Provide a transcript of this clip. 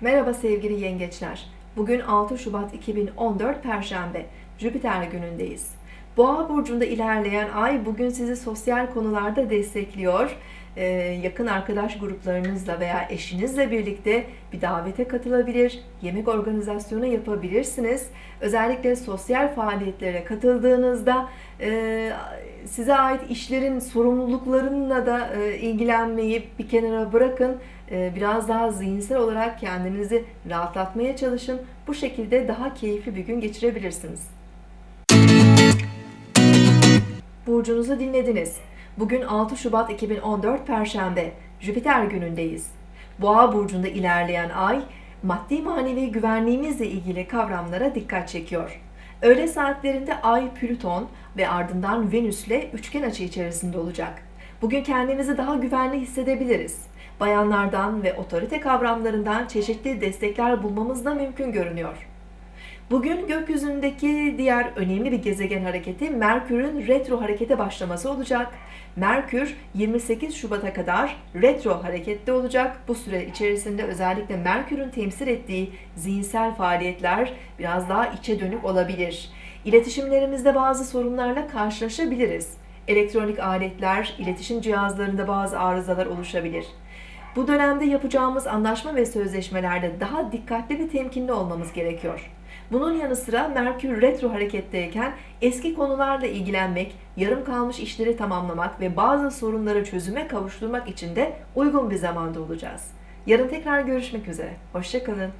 Merhaba sevgili yengeçler. Bugün 6 Şubat 2014 Perşembe. Jüpiter günündeyiz. Boğa burcunda ilerleyen ay bugün sizi sosyal konularda destekliyor. Ee, yakın arkadaş gruplarınızla veya eşinizle birlikte bir davete katılabilir, yemek organizasyonu yapabilirsiniz. Özellikle sosyal faaliyetlere katıldığınızda e, size ait işlerin sorumluluklarınla da e, ilgilenmeyi bir kenara bırakın. E, biraz daha zihinsel olarak kendinizi rahatlatmaya çalışın. Bu şekilde daha keyifli bir gün geçirebilirsiniz. Burcunuzu dinlediniz. Bugün 6 Şubat 2014 Perşembe. Jüpiter günündeyiz. Boğa burcunda ilerleyen ay maddi manevi güvenliğimizle ilgili kavramlara dikkat çekiyor. Öğle saatlerinde Ay Plüton ve ardından Venüs'le üçgen açı içerisinde olacak. Bugün kendimizi daha güvenli hissedebiliriz. Bayanlardan ve otorite kavramlarından çeşitli destekler bulmamız da mümkün görünüyor. Bugün gökyüzündeki diğer önemli bir gezegen hareketi Merkür'ün retro harekete başlaması olacak. Merkür 28 Şubat'a kadar retro harekette olacak. Bu süre içerisinde özellikle Merkür'ün temsil ettiği zihinsel faaliyetler biraz daha içe dönük olabilir. İletişimlerimizde bazı sorunlarla karşılaşabiliriz. Elektronik aletler, iletişim cihazlarında bazı arızalar oluşabilir. Bu dönemde yapacağımız anlaşma ve sözleşmelerde daha dikkatli ve temkinli olmamız gerekiyor. Bunun yanı sıra Merkür retro hareketteyken eski konularla ilgilenmek, yarım kalmış işleri tamamlamak ve bazı sorunları çözüme kavuşturmak için de uygun bir zamanda olacağız. Yarın tekrar görüşmek üzere. Hoşçakalın.